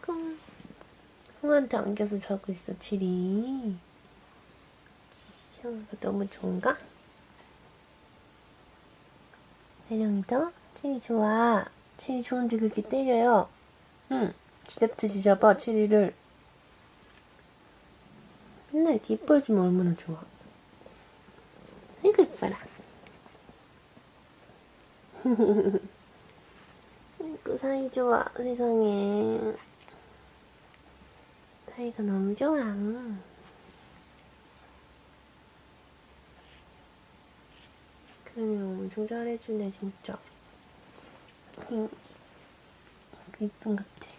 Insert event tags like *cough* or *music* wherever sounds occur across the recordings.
쿵쿵. 형한테 안겨서 자고 있어, 칠이. 형아가 너무 좋은가? 세령이도? 칠이 좋아. 칠이 좋은데 그렇게 때려요. 응. 쥐잡듯이 잡아, 칠이를. 맨날 이렇게 이뻐해주면 얼마나 좋아. 아이고, 이뻐라. *laughs* 아이고, 사이 좋아, 세상에. 사이가 너무 좋아. 그러면 엄청 잘해주네, 진짜. 응. 이쁜 것 같아.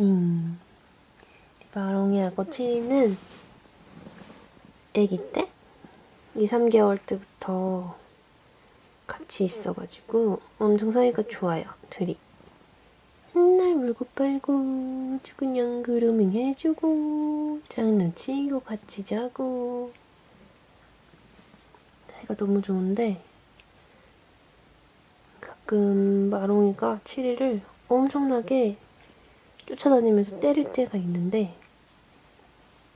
음. 마롱이하고 치리는 아기 때? 2, 3개월 때부터 같이 있어가지고 엄청 사이가 좋아요, 둘이. 맨날 물고 빨고 그냥 그루밍 해주고 장난치고 같이 자고 사이가 너무 좋은데 가끔 마롱이가 치리를 엄청나게 쫓아다니면서 때릴 때가 있는데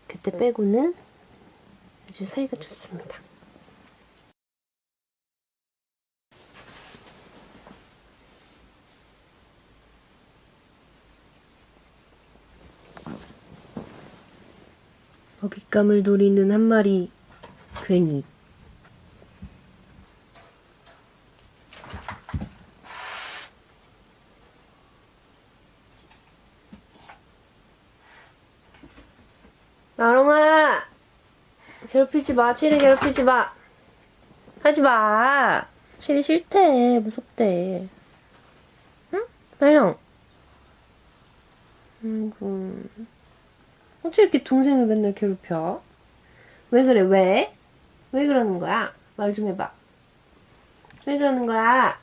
그때 빼고는 아주 사이가 좋습니다. 먹잇감을 노리는 한 마리 괜히. 마롱아 괴롭히지 마. 치리 괴롭히지 마. 하지 마. 치리 싫대. 무섭대. 응? 마롱. 아이고 어째 이렇게 동생을 맨날 괴롭혀? 왜 그래 왜? 왜 그러는 거야? 말 좀 해봐 왜 그러는 거야?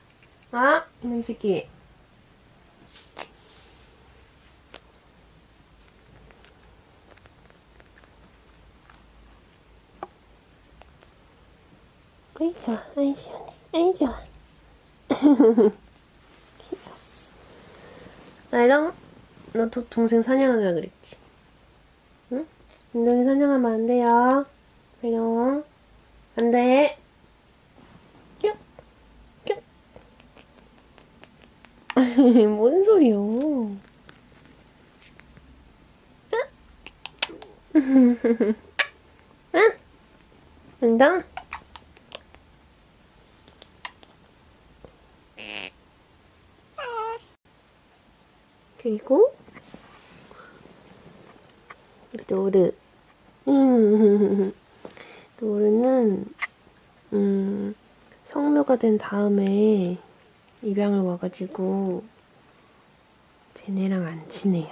어? 이놈 새끼 아이 좋아 아이 시원해 아이 좋아 *laughs* 나랑 너 도, 동생 사냥하자 그랬지 응? 운동이 사냥하면 안 돼요 멜롱 안돼 큐 큐. 뭔 소리요 응? 응? 운동? 그리고 노르. 음, *laughs* 노르는 음, 성묘가 된 다음에 입양을 와가지고 쟤네랑 안 친해요.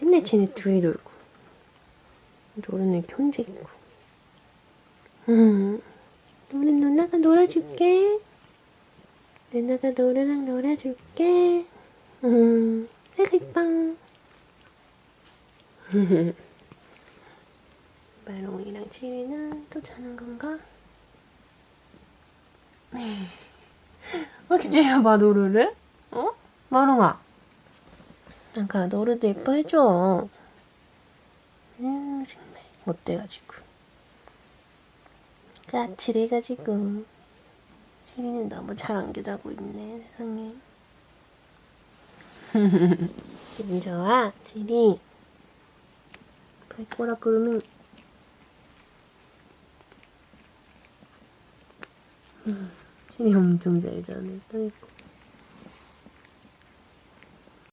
맨날 쟤네 둘이 놀고. 노르는 이렇게 혼자 있고. 음, 노르 누나가 놀아줄게. 누나가 노르랑 놀아줄게. 음, 아이고 이뻐. *laughs* 마롱이랑 치위는 또 자는 건가? 왜 이렇게 째려봐 노루를? 어? 마롱아. 아까 노루도 예뻐해줘. 음 정말 못돼가지고. 까칠해가지고. 치위는 너무 잘 안겨자고 있네 세상에. *laughs* 기분 좋아, 지리. 발꼬라 그러면 음, 지리 엄청 잘 자네. 아이고.